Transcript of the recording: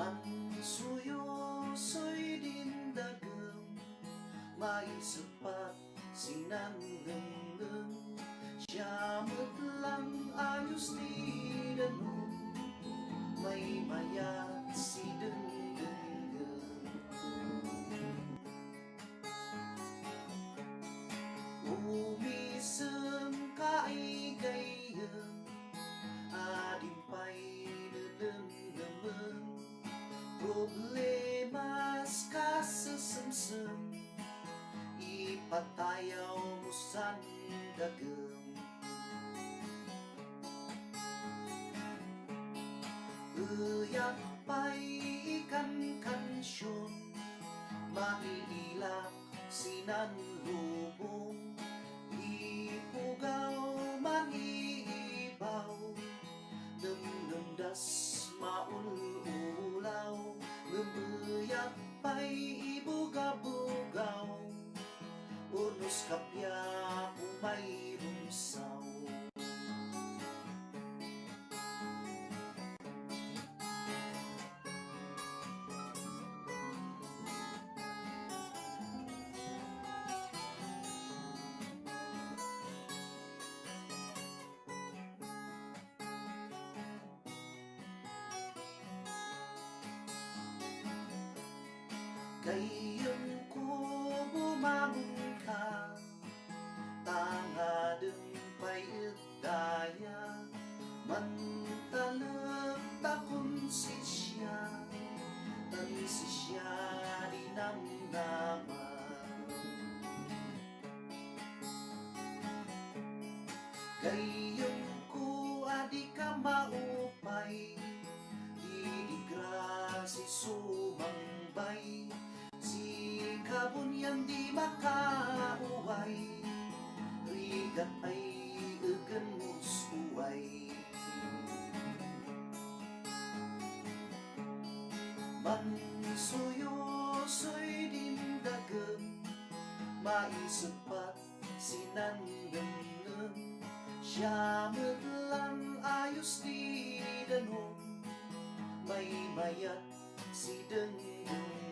Man suyo so'y dindagam Maisapat sinanggam Siya lang ayos di danon May mayat các gương 으약 bay kan kan shun maiilak sinanlubong ipugaw maniibaw numnumdas maululaw ngumbuyak bay kapya umay rumsaw Gayong ko Gayong ko adi ka maupay Di di grasi sumambay Si kabunyan di makauway Rigat ay egan musuway Man suyo so'y dindagam Maisapat sinanggam Siya lang ayos di danon May mayat si denggam